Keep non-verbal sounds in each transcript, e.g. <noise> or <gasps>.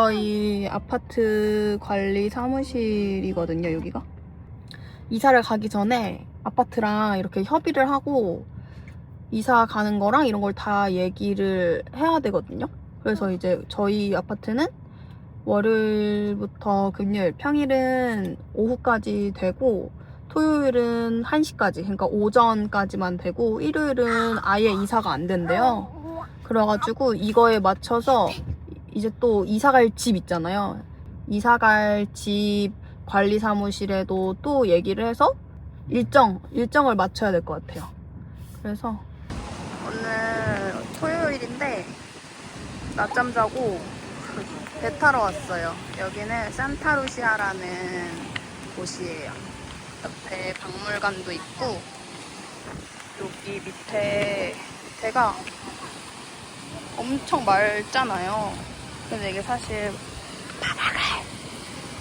저희 아파트 관리 사무실이거든요, 여기가. 이사를 가기 전에 아파트랑 이렇게 협의를 하고 이사 가는 거랑 이런 걸 다 얘기를 해야 되거든요. 그래서 이제 저희 아파트는 월요일부터 금요일, 평일은 오후까지 되고 토요일은 1시까지, 그러니까 오전까지만 되고 일요일은 아예 이사가 안 된대요. 그래가지고 이거에 맞춰서 이제 또 이사 갈 집 있잖아요. 이사 갈 집 관리 사무실에도 또 얘기를 해서 일정, 일정을 맞춰야 될 것 같아요. 그래서 오늘 토요일인데 낮잠 자고 배 타러 왔어요. 여기는 산타루시아라는 곳이에요. 옆에 박물관도 있고 여기 밑에 밑에가 엄청 맑잖아요. 근데 이게 사실 바닥을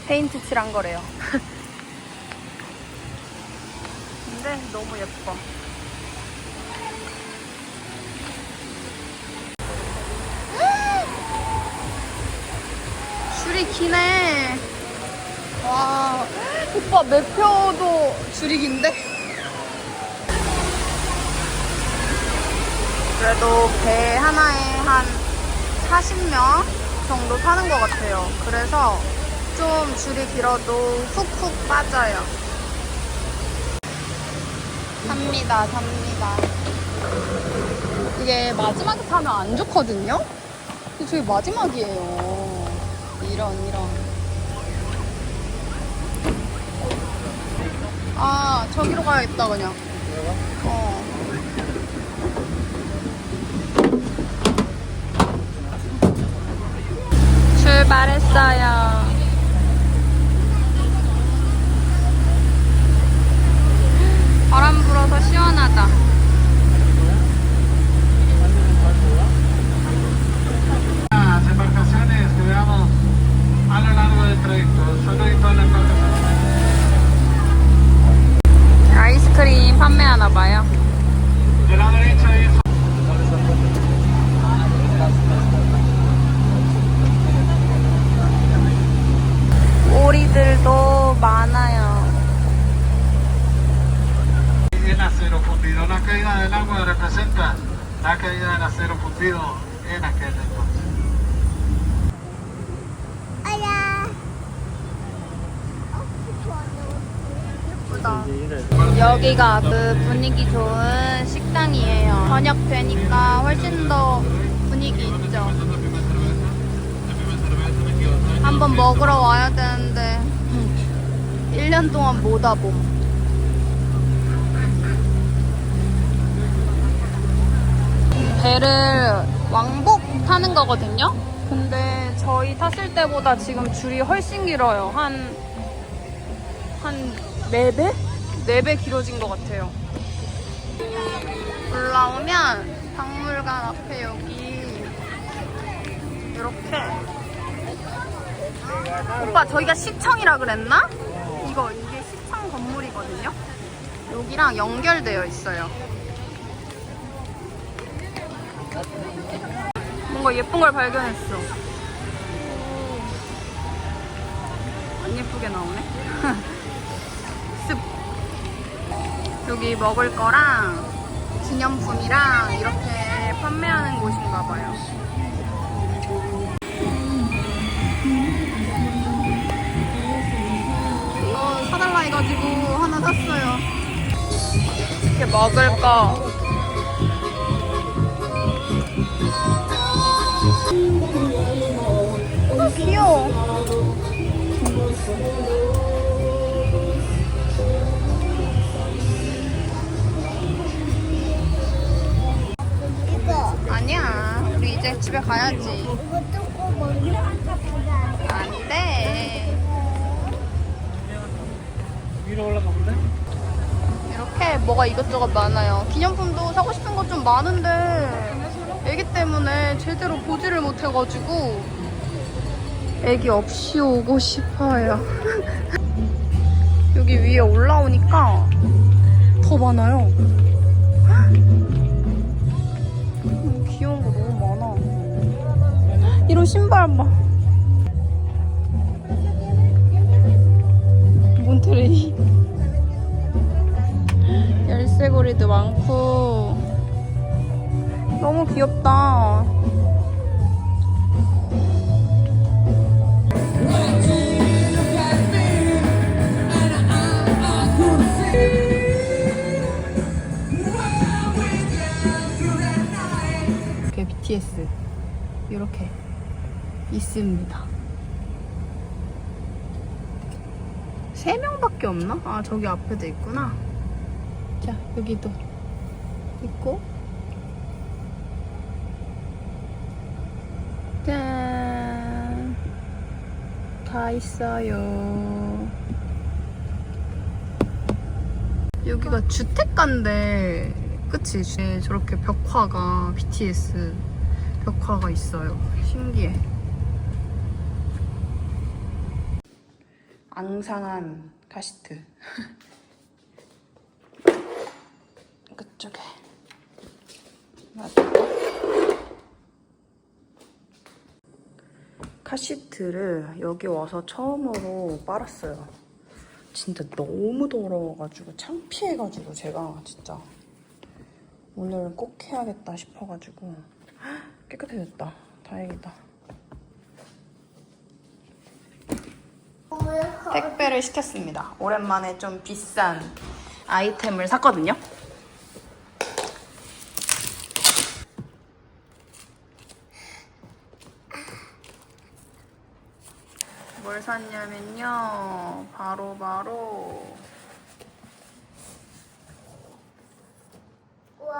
페인트 칠한 거래요. <laughs> 근데 너무 예뻐. <gasps> 줄이 기네. 와, 오빠 매표도 줄이 긴데? 그래도 배 하나에 한 40명 정도 타는 것 같아요. 그래서 좀 줄이 길어도 훅훅 빠져요. 삽니다, 삽니다. 이게 마지막에 타면 안 좋거든요? 근데 저희 마지막이에요. 이런, 이런. 아, 저기로 가야겠다, 그냥. 어. 출발했어요. 바람 불어서 시원하다 solo y todas las embarcaciones. 아이스크림 판매하나 봐요. De la derecha es 오리들도 많아요. en acero fundido. La caída del agua representa la caída del acero fundido en aquel entonces. 여기가 그 분위기 좋은 식당이에요. 저녁 되니까 훨씬 더 분위기 있죠. 한번 먹으러 와야 되는데 1년 동안 못 와봄. 배를 왕복 타는 거거든요. 근데 저희 탔을 때보다 지금 줄이 훨씬 길어요. 한, 한 4배? 4배 길어진 것 같아요. 올라오면 박물관 앞에 여기 이렇게 오빠 저희가 시청이라 그랬나? 이거 이게 시청 건물이거든요. 여기랑 연결되어 있어요. 뭔가 예쁜 걸 발견했어. 오. 안 예쁘게 나오네. <laughs> 습. 여기 먹을 거랑 기념품이랑 이렇게 판매하는 곳인가 봐요. 이거 사달라 해가지고 하나 샀어요. 이렇게 먹을 거. 어, 귀여워. 이제 집에 가야지. 이거 먼저 보자. 안 돼. 위로 올라가 볼래? 이렇게 뭐가 이것저것 많아요. 기념품도 사고 싶은 것좀 많은데 애기 때문에 제대로 보지를 못해가지고 애기 없이 오고 싶어요. <laughs> 여기 위에 올라오니까 더 많아요. 이런 신발 봐. 몬트레이. 열쇠고리도 많고. 너무 귀엽다. 이렇게 BTS 이렇게 있습니다. 세 명밖에 없나? 아 저기 앞에도 있구나. 자 여기도 있고 짠. 다 있어요. 여기가 주택가인데, 그치? 네, 저렇게 벽화가, BTS 벽화가 있어요. 신기해. 앙상한 카시트. <laughs> 그쪽에. 맞아. 카시트를 여기 와서 처음으로 빨았어요. 진짜 너무 더러워가지고 창피해가지고 제가 진짜 오늘은 꼭 해야겠다 싶어가지고 헉, <gasps> 깨끗해졌다. 다행이다. 택배를 시켰습니다. 오랜만에 좀 비싼 아이템을 샀거든요. 뭘 샀냐면요. 바로 바로.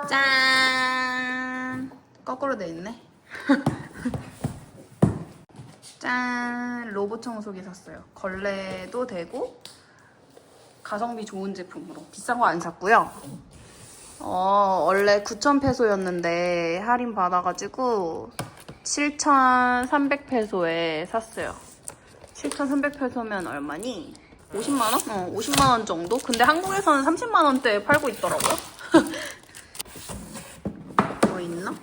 짠. 거꾸로 돼 있네. 짠. 로봇 청소기 샀어요. 걸레도 되고 가성비 좋은 제품으로 비싼 거 안 샀고요. 어, 원래 9,000페소였는데 할인 받아가지고 7,300페소에 샀어요. 7,300페소면 얼마니? 50만 원? 어, 50만 원 정도? 근데 한국에서는 30만 원대에 팔고 있더라고요. <laughs> 뭐 있나?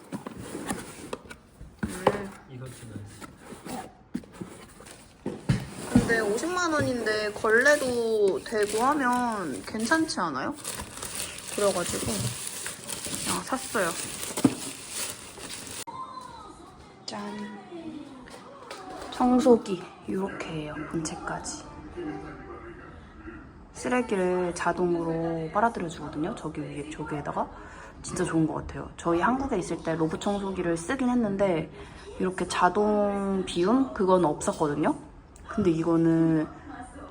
근데 50만 원인데 걸레도 되고 하면 괜찮지 않아요? 그래가지고 그냥 샀어요. 짠. 청소기 이렇게 해요. 본체까지. 쓰레기를 자동으로 빨아들여 주거든요. 저기 위에 저기에다가 진짜 좋은 것 같아요. 저희 한국에 있을 때 로봇 청소기를 쓰긴 했는데 이렇게 자동 비움 그건 없었거든요. 근데 이거는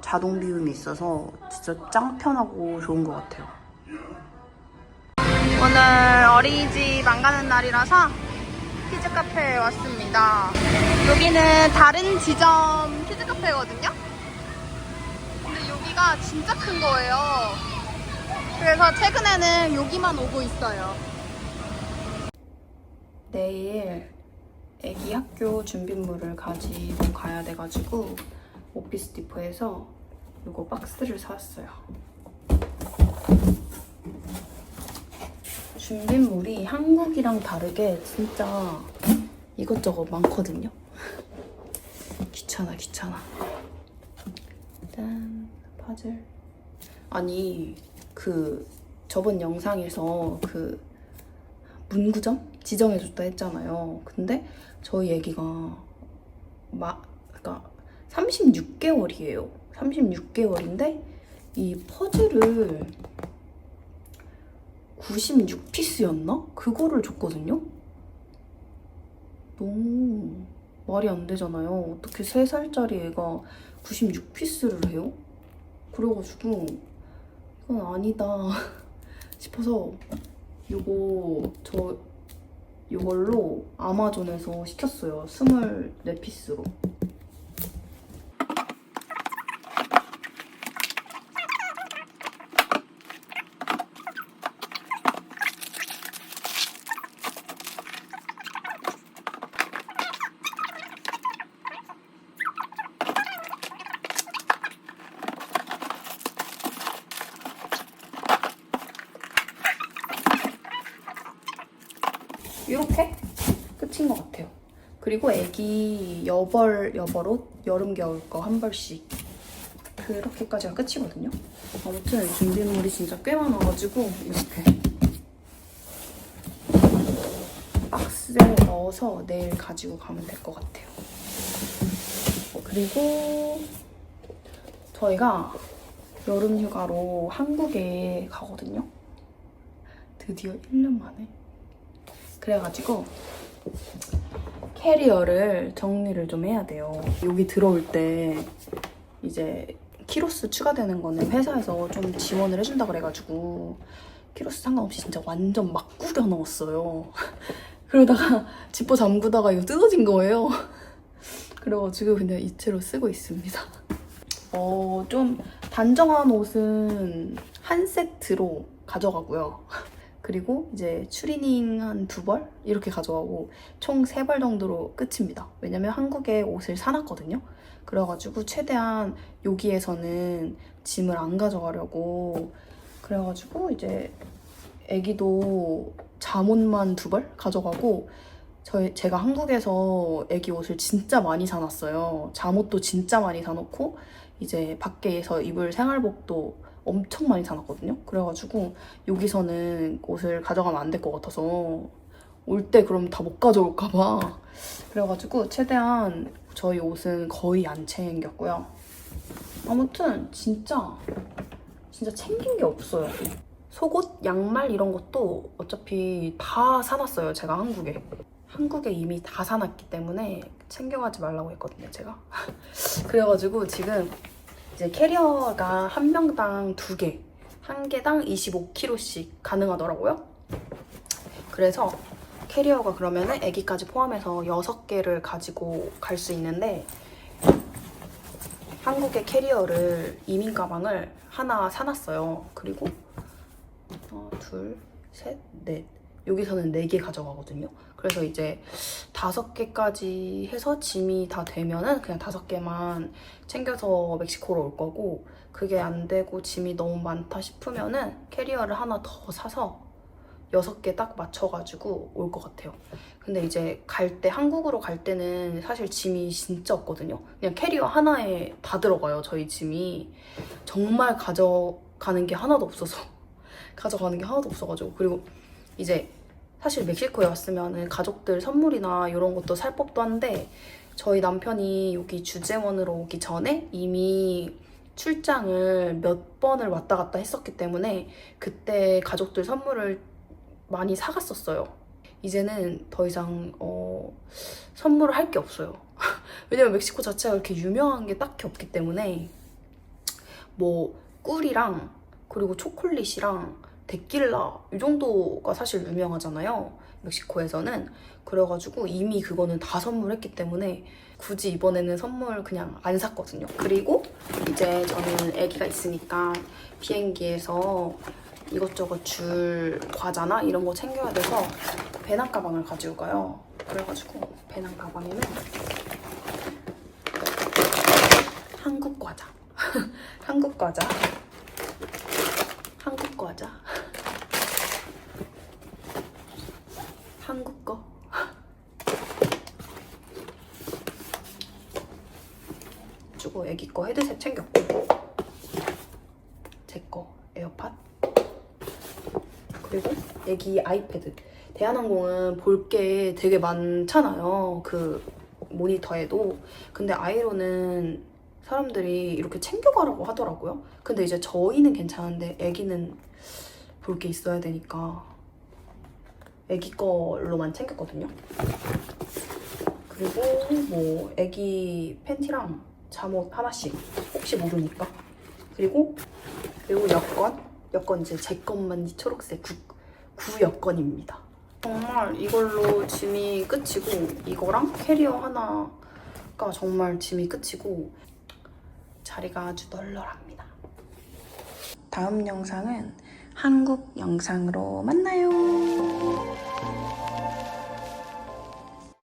자동 비움이 있어서 진짜 짱 편하고 좋은 것 같아요. 오늘 어린이집 안 가는 날이라서 키즈 카페에 왔습니다. 여기는 다른 지점 키즈 카페거든요. 근데 여기가 진짜 큰 거예요. 그래서 최근에는 여기만 오고 있어요. 내일 애기 학교 준비물을 가지고 가야 돼가지고 오피스 디포에서 이거 박스를 사왔어요. 준비물이 한국이랑 다르게 진짜 이것저것 많거든요. <laughs> 귀찮아 귀찮아. 짠 파즐. 아니 그 저번 영상에서 그 문구점 지정해줬다 했잖아요. 근데 저희 애기가 마 그러니까 36개월이에요. 36개월인데 이 퍼즐을 96피스였나? 그거를 줬거든요. 너무 말이 안 되잖아요. 어떻게 3살짜리 애가 96피스를 해요? 그래가지고 이건 아니다 <laughs> 싶어서 요거 저 요걸로 아마존에서 시켰어요. 24피스로. 이렇게 끝인 것 같아요. 그리고 애기 여벌 여벌옷 여름 겨울 거 한 벌씩 그렇게까지가 끝이거든요. 아무튼 준비물이 진짜 꽤 많아가지고 이렇게 박스 박스에 넣어서 내일 가지고 가면 될 것 같아요. 그리고 저희가 여름 휴가로 한국에 가거든요. 드디어 1년 만에. 그래가지고 캐리어를 정리를 좀 해야 돼요. 여기 들어올 때 이제 키로수 추가되는 거는 회사에서 좀 지원을 해준다 그래가지고 키로수 상관없이 진짜 완전 막 구겨 넣었어요. <laughs> 그러다가 지퍼 잠그다가 이거 뜯어진 거예요. <laughs> 그래가지고 그냥 이 채로 쓰고 있습니다. <laughs> 어, 좀 단정한 옷은 한 세트로 가져가고요. 그리고 이제 추리닝 한 두 벌? 이렇게 가져가고 총 세 벌 정도로 끝입니다. 왜냐면 한국에 옷을 사놨거든요. 그래가지고 최대한 여기에서는 짐을 안 가져가려고 그래가지고 이제 애기도 잠옷만 두 벌 가져가고 저희 제가 한국에서 애기 옷을 진짜 많이 사놨어요. 잠옷도 진짜 많이 사놓고 이제 밖에서 입을 생활복도 엄청 많이 사놨거든요. 그래가지고 여기서는 옷을 가져가면 안 될 것 같아서 올 때 그럼 다 못 가져올까봐 그래가지고 최대한 저희 옷은 거의 안 챙겼고요. 아무튼 진짜 진짜 챙긴 게 없어요. 속옷, 양말 이런 것도 어차피 다 사놨어요. 제가 한국에. 한국에 이미 다 사놨기 때문에 챙겨가지 말라고 했거든요. 제가. <laughs> 그래가지고 지금 이제 캐리어가 한 명당 두 개, 한 개당 25kg씩 가능하더라고요. 그래서 캐리어가 그러면은 아기까지 포함해서 6개를 가지고 갈 수 있는데 한국의 캐리어를 이민 가방을 하나 사놨어요. 그리고 하나, 둘, 셋, 넷. 여기서는 네개 가져가거든요. 그래서 이제 다섯 개까지 해서 짐이 다 되면은 그냥 다섯 개만 챙겨서 멕시코로 올 거고 그게 안 되고 짐이 너무 많다 싶으면은 캐리어를 하나 더 사서 여섯 개딱 맞춰가지고 올 것 같아요. 근데 이제 갈 때, 한국으로 갈 때는 사실 짐이 진짜 없거든요. 그냥 캐리어 하나에 다 들어가요, 저희 짐이. 정말 가져가는 게 하나도 없어서. <laughs> 가져가는 게 하나도 없어가지고. 그리고 이제 사실 멕시코에 왔으면 가족들 선물이나 이런 것도 살 법도 한데 저희 남편이 여기 주재원으로 오기 전에 이미 출장을 몇 번을 왔다 갔다 했었기 때문에 그때 가족들 선물을 많이 사갔었어요. 이제는 더 이상 어, 선물을 할 게 없어요. <laughs> 왜냐면 멕시코 자체가 그렇게 유명한 게 딱히 없기 때문에 뭐 꿀이랑 그리고 초콜릿이랑 데킬라 이 정도가 사실 유명하잖아요. 멕시코에서는 그래가지고 이미 그거는 다 선물했기 때문에 굳이 이번에는 선물 그냥 안 샀거든요. 그리고 이제 저는 아기가 있으니까 비행기에서 이것저것 줄 과자나 이런 거 챙겨야 돼서 배낭 가방을 가지고 가요. 그래가지고 배낭 가방에는 <laughs> 한국 과자, 한국 과자, 한국 과자, 한국 거. 주고 애기 거 헤드셋 챙겼고 제 거 에어팟 그리고 애기 아이패드. 대한항공은 볼 게 되게 많잖아요. 그 모니터에도. 근데 아이로는 사람들이 이렇게 챙겨가라고 하더라고요. 근데 이제 저희는 괜찮은데 애기는 볼 게 있어야 되니까 애기 걸로만 챙겼거든요. 그리고 뭐 애기 팬티랑 잠옷 하나씩 혹시 모르니까. 그리고 그리고 여권 여권 이제 제 것만 이 초록색 구, 구 여권입니다. 정말 이걸로 짐이 끝이고 이거랑 캐리어 하나가 정말 짐이 끝이고 자리가 아주 널널합니다. 다음 영상은 한국 영상으로 만나요.